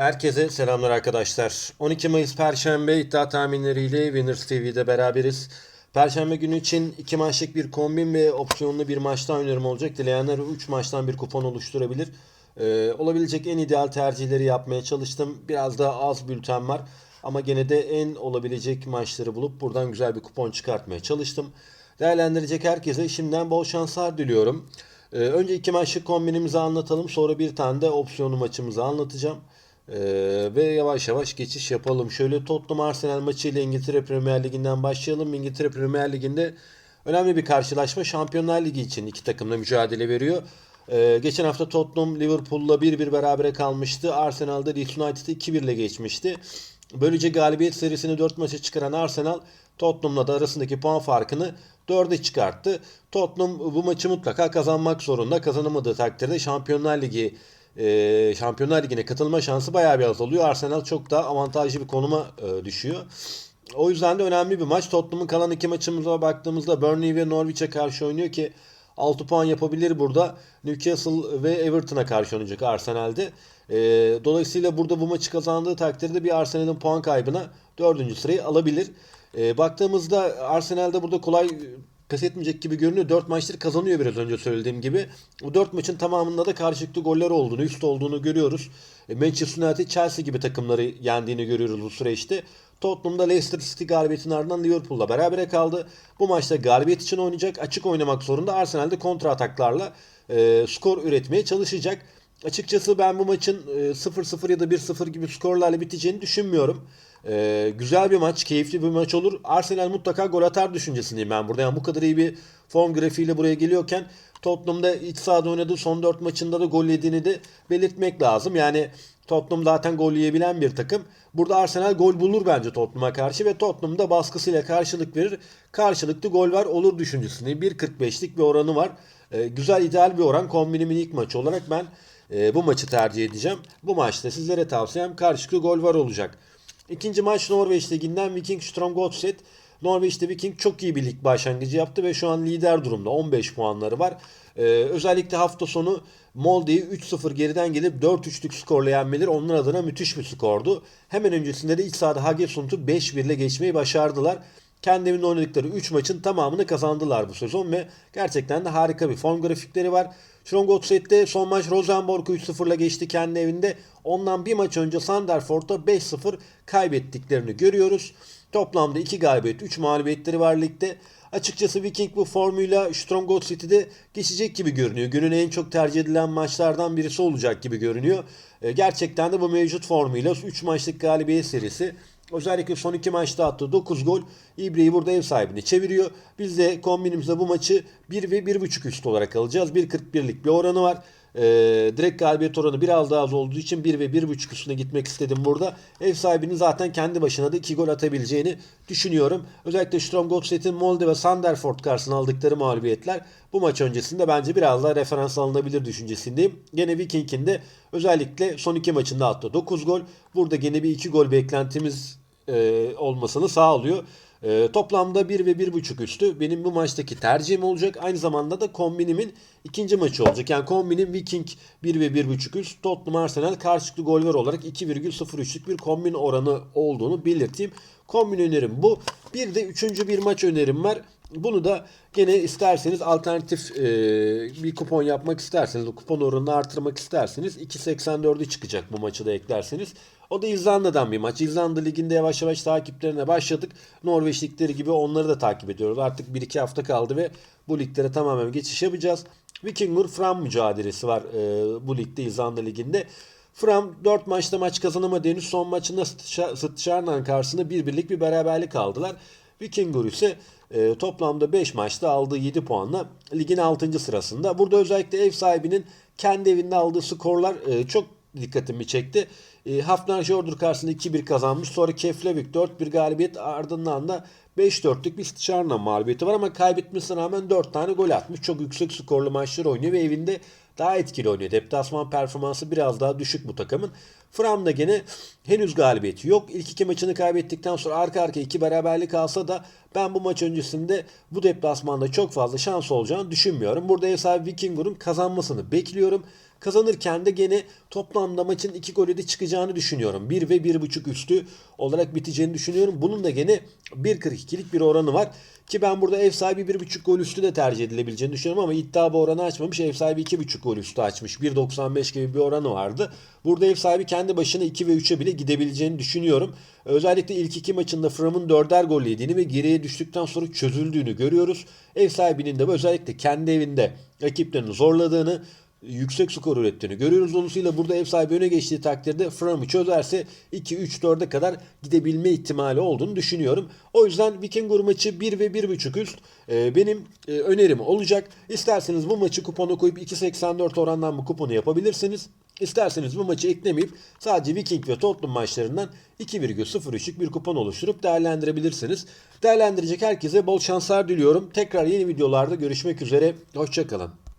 Herkese selamlar arkadaşlar. 12 Mayıs Perşembe iddia tahminleriyle Winners TV'de beraberiz. Perşembe günü için 2 maçlık bir kombin ve opsiyonlu bir maçtan önerim olacak. Dileyenler 3 maçtan bir kupon oluşturabilir. Ee, olabilecek en ideal tercihleri yapmaya çalıştım. Biraz daha az bülten var. Ama gene de en olabilecek maçları bulup buradan güzel bir kupon çıkartmaya çalıştım. Değerlendirecek herkese şimdiden bol şanslar diliyorum. Ee, önce iki maçlık kombinimizi anlatalım. Sonra bir tane de opsiyonlu maçımızı anlatacağım. Ee, ve yavaş yavaş geçiş yapalım. Şöyle Tottenham Arsenal maçı ile İngiltere Premier Ligi'nden başlayalım. İngiltere Premier Ligi'nde önemli bir karşılaşma. Şampiyonlar Ligi için iki takımla mücadele veriyor. Ee, geçen hafta Tottenham Liverpool'la 1-1 berabere kalmıştı. Arsenal'da Leeds United'ı 2-1 ile geçmişti. Böylece galibiyet serisini 4 maça çıkaran Arsenal Tottenham'la da arasındaki puan farkını 4'e çıkarttı. Tottenham bu maçı mutlaka kazanmak zorunda. Kazanamadığı takdirde Şampiyonlar Ligi e, Şampiyonlar Ligi'ne katılma şansı bayağı bir azalıyor. Arsenal çok daha avantajlı bir konuma e, düşüyor. O yüzden de önemli bir maç. Tottenham'ın kalan iki maçımıza baktığımızda Burnley ve Norwich'e karşı oynuyor ki 6 puan yapabilir burada. Newcastle ve Everton'a karşı oynayacak Arsenal'de. E, dolayısıyla burada bu maçı kazandığı takdirde bir Arsenal'in puan kaybına 4. sırayı alabilir. E, baktığımızda Arsenal'de burada kolay pes etmeyecek gibi görünüyor. 4 maçtır kazanıyor biraz önce söylediğim gibi. Bu 4 maçın tamamında da karşılıklı goller olduğunu, üst olduğunu görüyoruz. E, Manchester United, Chelsea gibi takımları yendiğini görüyoruz bu süreçte. Tottenham'da Leicester City galibiyetinin ardından Liverpool'la berabere kaldı. Bu maçta galibiyet için oynayacak. Açık oynamak zorunda. Arsenal'de kontra ataklarla e, skor üretmeye çalışacak. Açıkçası ben bu maçın e, 0-0 ya da 1-0 gibi skorlarla biteceğini düşünmüyorum. E, güzel bir maç, keyifli bir maç olur. Arsenal mutlaka gol atar düşüncesindeyim ben burada. Yani bu kadar iyi bir form grafiğiyle buraya geliyorken Tottenham'da iç sahada oynadığı son 4 maçında da gol yediğini de belirtmek lazım. Yani Tottenham zaten gol yiyebilen bir takım. Burada Arsenal gol bulur bence Tottenham'a karşı ve Tottenham da baskısıyla karşılık verir. Karşılıklı gol var olur düşüncesinde. 1.45'lik bir oranı var. E, güzel ideal bir oran. Kombinimin ilk maçı olarak ben e, bu maçı tercih edeceğim. Bu maçta sizlere tavsiyem karşılıklı gol var olacak. İkinci maç Norveç Ligi'nden Viking Strom Godset. Norveç'te Viking çok iyi bir lig başlangıcı yaptı ve şu an lider durumda. 15 puanları var. Ee, özellikle hafta sonu Molde'yi 3-0 geriden gelip 4-3'lük skorla yenmeleri onlar adına müthiş bir skordu. Hemen öncesinde de iç sahada Hagesund'u 5-1 ile geçmeyi başardılar. Kendi evinde oynadıkları 3 maçın tamamını kazandılar bu sezon ve gerçekten de harika bir form grafikleri var. Strongotset'te son maç Rosenborg'u 3-0 ile geçti kendi evinde. Ondan bir maç önce Sanderford'a 5-0 kaybettiklerini görüyoruz. Toplamda 2 galibiyet, 3 mağlubiyetleri var ligde. Açıkçası Viking bu formuyla Stronghold City'de geçecek gibi görünüyor. Günün en çok tercih edilen maçlardan birisi olacak gibi görünüyor. E, gerçekten de bu mevcut formuyla 3 maçlık galibiyet serisi Özellikle son iki maçta attığı 9 gol İbre'yi burada ev sahibini çeviriyor. Biz de kombinimizde bu maçı 1 ve 1.5 üst olarak alacağız. 1.41'lik bir oranı var. Ee, direkt galibiyet oranı biraz daha az olduğu için 1 ve 1.5 üstüne gitmek istedim burada. Ev sahibinin zaten kendi başına da 2 gol atabileceğini düşünüyorum. Özellikle Strongotset'in Molde ve Sanderford karşısına aldıkları mağlubiyetler bu maç öncesinde bence biraz daha referans alınabilir düşüncesindeyim. Gene Viking'in de özellikle son iki maçında attı 9 gol. Burada gene bir 2 gol beklentimiz e, olmasını sağlıyor. E, toplamda 1 ve 1.5 üstü benim bu maçtaki tercihim olacak. Aynı zamanda da kombinimin ikinci maçı olacak. Yani kombinim Viking 1 ve 1.5 üst, Tottenham Arsenal karşılıklı gol var olarak 2,03'lük bir kombin oranı olduğunu belirteyim. Kombin önerim bu. Bir de üçüncü bir maç önerim var. Bunu da gene isterseniz alternatif e, bir kupon yapmak isterseniz, kupon oranını artırmak isterseniz 2.84'ü çıkacak bu maçı da eklerseniz. O da İzlanda'dan bir maç. İzlanda Ligi'nde yavaş yavaş takiplerine başladık. Norveç ligleri gibi onları da takip ediyoruz. Artık 1-2 hafta kaldı ve bu liglere tamamen geçiş yapacağız. Vikingur Fram mücadelesi var e, bu ligde İzlanda Ligi'nde. Fram 4 maçta maç kazanamadı henüz. Son maçında Stjarnan karşısında bir birlik bir beraberlik aldılar. Vikingur ise e, toplamda 5 maçta aldığı 7 puanla ligin 6. sırasında. Burada özellikle ev sahibinin kendi evinde aldığı skorlar e, çok dikkatimi çekti. E, Hafnar Jordur karşısında 2-1 kazanmış. Sonra Keflavik 4-1 galibiyet ardından da 5-4'lük bir Stjarna mağlubiyeti var ama kaybetmesine rağmen 4 tane gol atmış. Çok yüksek skorlu maçlar oynuyor ve evinde daha etkili oynuyor. Deplasman performansı biraz daha düşük bu takımın. Fram da gene henüz galibiyeti yok. İlk iki maçını kaybettikten sonra arka arka iki beraberlik alsa da ben bu maç öncesinde bu deplasmanda çok fazla şans olacağını düşünmüyorum. Burada ev sahibi Vikingur'un kazanmasını bekliyorum. Kazanırken de gene toplamda maçın 2 golü de çıkacağını düşünüyorum. 1 ve 1.5 üstü olarak biteceğini düşünüyorum. Bunun da gene 1.42'lik bir oranı var. Ki ben burada ev sahibi 1.5 gol üstü de tercih edilebileceğini düşünüyorum ama iddia bu oranı açmamış. Ev sahibi 2.5 gol üstü açmış. 1.95 gibi bir oranı vardı. Burada ev sahibi kendi başına 2 ve 3'e bile gidebileceğini düşünüyorum. Özellikle ilk iki maçında Fram'ın 4'er gol yediğini ve geriye düştükten sonra çözüldüğünü görüyoruz. Ev sahibinin de özellikle kendi evinde rakiplerini zorladığını, yüksek skor ürettiğini görüyoruz. Dolayısıyla burada ev sahibi öne geçtiği takdirde Fram'ı çözerse 2-3-4'e kadar gidebilme ihtimali olduğunu düşünüyorum. O yüzden Vikingur maçı 1 ve 1.5 üst e, benim e, önerim olacak. İsterseniz bu maçı kupona koyup 2.84 orandan bu kuponu yapabilirsiniz. İsterseniz bu maçı eklemeyip sadece Viking ve Tottenham maçlarından 2,03'lük bir kupon oluşturup değerlendirebilirsiniz. Değerlendirecek herkese bol şanslar diliyorum. Tekrar yeni videolarda görüşmek üzere. Hoşçakalın.